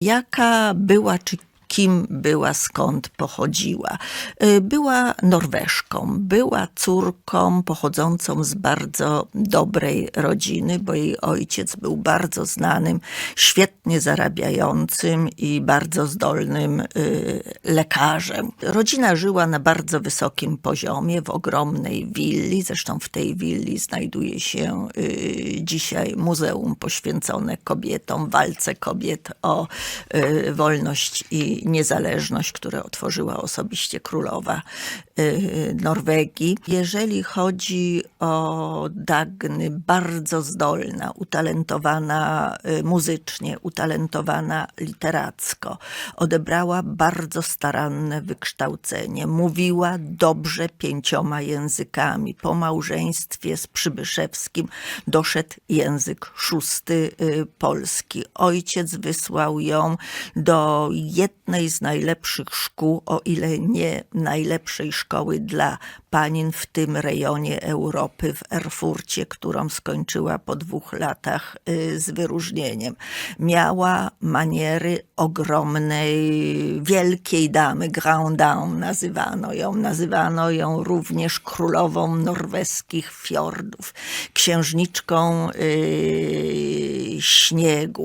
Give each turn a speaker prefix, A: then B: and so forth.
A: Jaka była, czy kim była, skąd pochodziła? Y, Była Norweżką, była córką pochodzącą z bardzo dobrej rodziny, bo jej ojciec był bardzo znanym, świetnie zarabiającym i bardzo zdolnym y, lekarzem. Rodzina żyła na bardzo wysokim poziomie, w ogromnej willi. Zresztą w tej willi znajduje się y, dzisiaj muzeum poświęcone kobietom, walce kobiet o wolność i niezależność, które otworzyła osobiście królowa y, Norwegii. Jeżeli chodzi o Dagny, bardzo zdolna, utalentowana y, muzycznie, utalentowana literacko. Odebrała bardzo staranne wykształcenie. Mówiła dobrze pięcioma językami. Po małżeństwie z Przybyszewskim doszedł język szósty y, polski. Ojciec wysłał ją do jednej z najlepszych szkół, o ile nie najlepszej szkoły dla panin w tym rejonie Europy, w Erfurcie, którą skończyła po dwóch latach y, z wyróżnieniem. Miała maniery ogromnej, wielkiej damy, Grand Dame nazywano ją. Nazywano ją również królową norweskich fiordów, księżniczką y, śniegu.